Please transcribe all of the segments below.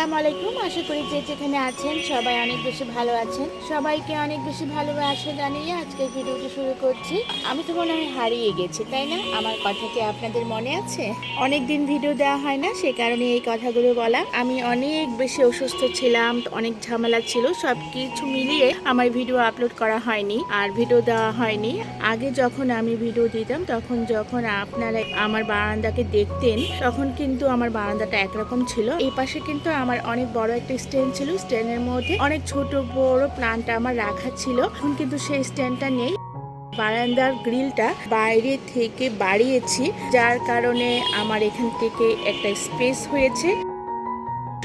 আসসালামু আলাইকুম। আশা করি যে যেখানে আছেন সবাই অনেক বেশি ভালো আছেন। সবাইকে অনেক বেশি ভালোবাসা জানিয়ে আজকের ভিডিওটি শুরু করছি। আমি তো মনে হয় হারিয়ে গেছি, তাই না? আমার কথা কি আপনাদের মনে আছে? অনেক দিন ভিডিও দেওয়া হয় না, সে কারণে এই কথাগুলো বলা। আমি অনেক বেশি অসুস্থ ছিলাম, অনেক ঝামেলা ছিল সব কিছু মিলিয়ে আমার ভিডিও আপলোড করা হয়নি আর ভিডিও দেওয়া হয়নি। আগে যখন আমি ভিডিও দিতাম, তখন যখন আপনারা আমার বারান্দাকে দেখতেন, তখন কিন্তু আমার বারান্দাটা একরকম ছিল। এই পাশে কিন্তু আমার অনেক বড় একটা স্ট্যান্ড ছিল স্ট্যান্ডের মধ্যে অনেক ছোট বড় প্লান্টটা আমার রাখা ছিল। এখন কিন্তু সেই স্ট্যান্ডটা নেই। বারান্দার গ্রিলটা বাইরে থেকে বাড়িয়েছি, যার কারণে আমার এখান থেকে একটা স্পেস হয়েছে।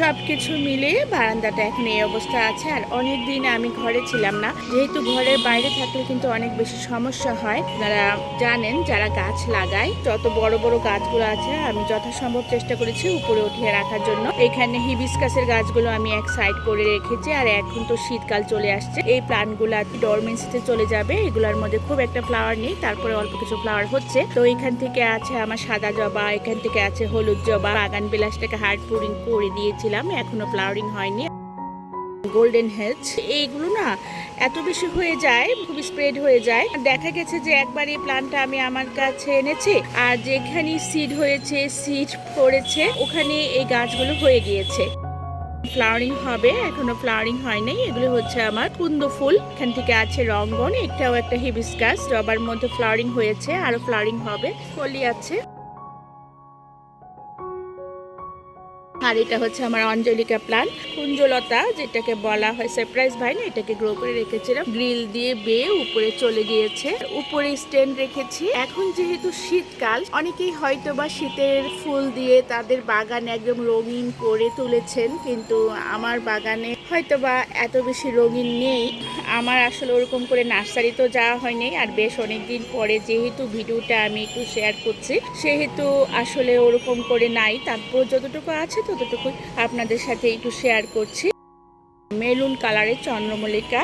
সব কিছু মিলে বারান্দাটা এখন এই অবস্থা আছে, আর অনেক দিন আমি ঘরে ছিলাম না। যেহেতু ঘরের বাইরে থাকলে কিন্তু অনেক বেশি সমস্যা হয়। যারা জানেন যারা গাছ লাগায়, যত বড় বড় গাছগুলো আছে, আমি যথাসম্ভব চেষ্টা করেছি উপরে উঠিয়ে রাখার জন্য। এখানে হিবিসকাসের গাছগুলো আমি এক সাইড করে রেখেছি, আর এখন তো শীতকাল চলে আসছে। এই প্লান্টগুলো আর কি ডরমেন্সিতে চলে যাবে, এগুলোর মধ্যে খুব একটা ফ্লাওয়ার নেই, তারপরে অল্প কিছু ফ্লাওয়ার হচ্ছে। তো এখান থেকে আছে আমার সাদা জবা, এখান থেকে আছে হলুদ জবা, বাগান বিলাসটাকে হার্ড পুরিং করে দিয়েছিলাম এখনও ফ্লাওয়ারিং হয়নি। গোল্ডেন হেলথ এইগুলো না এত বেশি হয়ে যায় খুব স্প্রেড হয়ে যায়। দেখা গেছে যে একবার এই প্লান্টটা আমি আমার কাছে এনেছি আর যেখানে সিড হয়েছে সিড পড়েছে ওখানে এই গাছগুলো হয়ে গিয়েছে। ফ্লাওয়ারিং হবে এখনও ফ্লাওয়ারিং হয়নি এগুলো হচ্ছে আমার কুন্দ ফুল। এখান থেকে আছে রঙ্গন একটাও একটা হিবিসকাস রবার মধ্যে ফ্লাওয়ারিং হয়েছে আরও ফ্লাওয়ারিং হবে। কলি আছে। আর এটা হচ্ছে আমার অঞ্জলিকা প্লান। কুঞ্জলতা, যেটাকে বলা হয় সারপ্রাইজ ভাইন এটাকে গ্রো করে রেখেছিলাম। গ্রিল দিয়ে বেয়ে উপরে চলে গিয়েছে। উপরে স্ট্যান্ড রেখেছি। এখন যেহেতু শীতকাল, অনেকেই হয়তো বা শীতের ফুল দিয়ে তাদের বাগান একদম রঙিন করে তুলেছেন, কিন্তু আমার বাগানে হয়তো বা এত বেশি রঙিন নেই। আমার আসলে ওরকম করে নার্সারি তো যাওয়া হয়নি আর বেশ অনেকদিন পরে যেহেতু ভিডিওটা আমি একটু শেয়ার করছি, সেহেতু আসলে ওরকম করে নাই। তারপর যতটুকু আছে ততটুকু আপনাদের সাথে একটু শেয়ার করছি। মেরুন কালারের চন্দ্রমল্লিকা।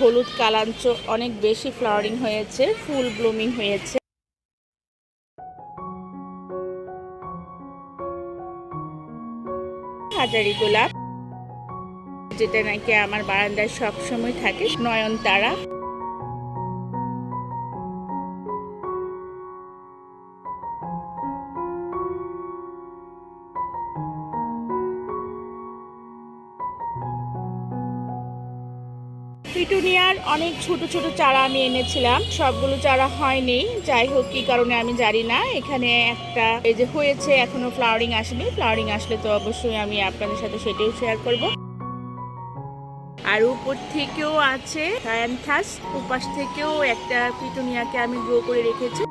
হলুদ কালাঞ্চ অনেক বেশি ফ্লাওয়ারিং হয়েছে, ফুল ব্লুমিং হয়েছে। হাজারি গোলাপ, যেটা নাকি আমার বারান্দায় সবসময় থাকে, নয়নতারা। পিটুনিয়ার অনেক ছোট ছোট চারা আমি এনেছিলাম। সবগুলো চারা হয়নি। যাই হোক, কি কারণে আমি জানি না। এখানে একটা এই যে হয়েছে, এখনও ফ্লাওয়ারিং আসেনি। ফ্লাওয়ারিং আসলে তো অবশ্যই আমি আপনাদের সাথে সেটাও শেয়ার করব। আর উপর থেকেও আছে উপাস থেকেও একটা পিটুনিয়াকে আমি গ্রো করে রেখেছি।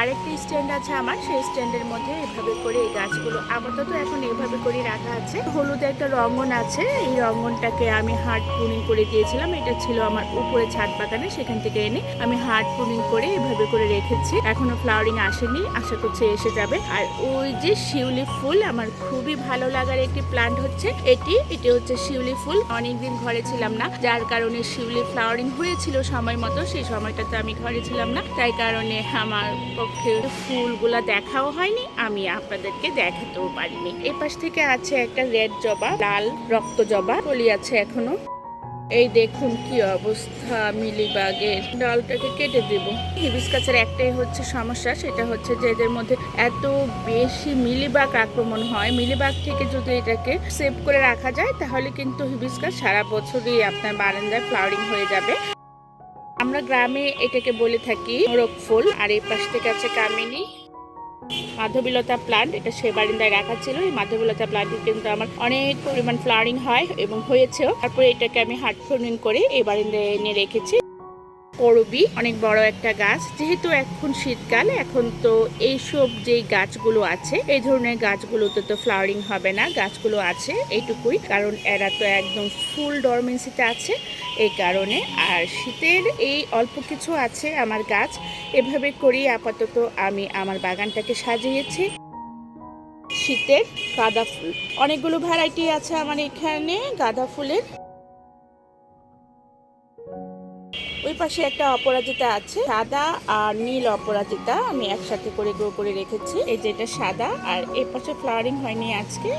আরেকটা স্ট্যান্ড আছে আমার, সেই স্ট্যান্ডের মধ্যে এভাবে করে এই গাছগুলো আপাতত এখন এভাবে করে রাখা আছে। হলুদ একটা রঙ্গন আছে, এই রঙ্গনটাকে আমি হার্ড পুনিং করে দিয়েছিলাম। এটা ছিল আমার উপরে ছাদ বাগানে, সেখান থেকে এনে আমি হার্ড পুনিং করে এভাবে করে রেখেছি। এখনও ফ্লাওয়ারিং আসেনি, আশা করছি এসে যাবে। আর ওই যে শিউলি ফুল, আমার খুবই ভালো লাগার একটি প্লান্ট হচ্ছে এটি। এটি হচ্ছে শিউলি ফুল। অনেকদিন ঘরে ছিলাম না, যার কারণে শিউলি ফ্লাওয়ারিং হয়েছিল সময় মতো, সেই সময়টাতে আমি ঘরে ছিলাম না। তাই কারণে আমার পক্ষে ফুলগুলা দেখাও হয়নি, আমি আপনাদেরকে দেখাতেও পারিনি। এই পাশ থেকে আছে একটা রেড জবা, লাল রক্ত জবা, কলি আছে এখনও। এই দেখুন কি অবস্থা, মিলিবাগের। ডালটাকে কেটে দেব। হিবিসকাসের একটাই হচ্ছে সমস্যা, সেটা হচ্ছে যে এদের মধ্যে এত বেশি মিলিবাগ আক্রমণ হয়। মিলিবাগ থেকে যদি এটাকে সেভ করে রাখা যায়, তাহলে কিন্তু হিবিসকাস সারা বছরই আপনার বারান্দায় ফ্লাওয়ারিং হয়ে যাবে। আমরা গ্রামে এটাকে বলে থাকি মোরগ ফুল, আর এই পাশ থেকে আছে কামিনী। মাধবীলতা প্লান্ট এটা সে বারিন্দায় রাখা ছিল। এই মাধবীলতা প্লান্টে কিন্তু আমার অনেক পরিমাণ ফ্লাওয়ারিং হয় এবং হয়েছেও। তারপরে এটাকে আমি হার্ড ফোর্নিং করে এই বারিন্দায় এনে রেখেছি। করবি অনেক বড় একটা গাছ। যেহেতু এখন শীতকাল, এখন তো এইসব যেই গাছগুলো আছে, এই ধরনের গাছগুলোতে তো ফ্লাওয়ারিং হবে না, গাছগুলো আছে এইটুকুই, কারণ এরা তো একদম ফুল ডরমেন্সিতে আছে এই কারণে। আর শীতের এই অল্প কিছু আছে আমার গাছ, এভাবে করি আপাতত আমি আমার বাগানটাকে সাজিয়েছি। শীতের গাঁদা ফুল, অনেকগুলো ভ্যারাইটি আছে আমার এখানে গাঁদা ফুলের। পাশে একটা অপরাজিতা আছে। সাদা আর নীল অপরাজিতা আমি একসাথে করে গ্রো করে রেখেছি। এই যে এটা সাদা আর এই পাশে ফ্লাওয়ারিং হয়নি আজকে।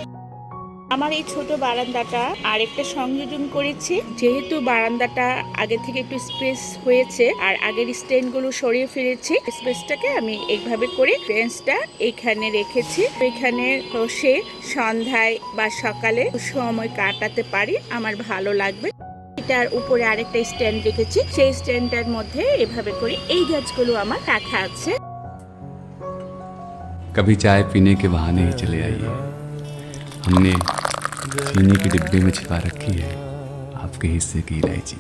আমার এই ছোট বারান্দাটা আরেকটা সংযোজন করেছি। যেহেতু বারান্দাটা আগে থেকে একটু স্পেস হয়েছে আর আগের স্টেনগুলো সরিয়ে ফেলেছি, স্পেসটাকে আমি এইভাবে করে বেঞ্চটা এখানে রেখেছি। এখানে বসে সন্ধ্যায় বা সকালে সময় কাটাতে পারি, আমার ভালো লাগবে। এটার উপরে আরেকটা স্ট্যান্ড রেখেছি সেই স্ট্যান্ডটার মধ্যে এভাবে করে এই গাছগুলো আমার রাখা আছে कभी चाय पीने के बहाने ही चले आइए हमने चीनी के डिब्बे में छिपा रखी है आपके हिस्से की इलायची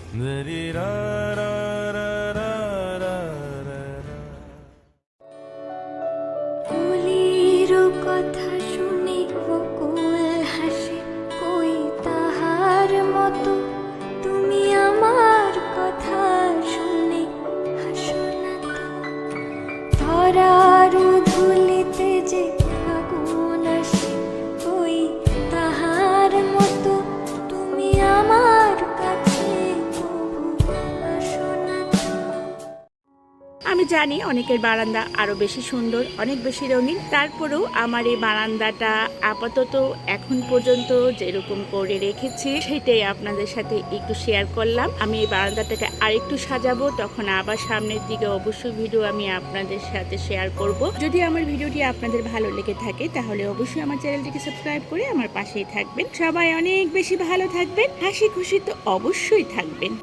জানি অনেকের বারান্দা আরও বেশি সুন্দর, অনেক বেশি রঙিন। তারপরেও আমার এই বারান্দাটা আপাতত এখন পর্যন্ত যেরকম করে রেখেছি, সেটাই আপনাদের সাথে একটু শেয়ার করলাম। আমি এই বারান্দাটাকে আরেকটু সাজাবো, তখন আবার সামনের দিকে অবশ্যই ভিডিও আমি আপনাদের সাথে শেয়ার করব। যদি আমার ভিডিওটি আপনাদের ভালো লেগে থাকে, তাহলে অবশ্যই আমার চ্যানেলটিকে সাবস্ক্রাইব করে আমার পাশেই থাকবেন। সবাই অনেক বেশি ভালো থাকবেন, হাসি খুশি তো অবশ্যই থাকবেন।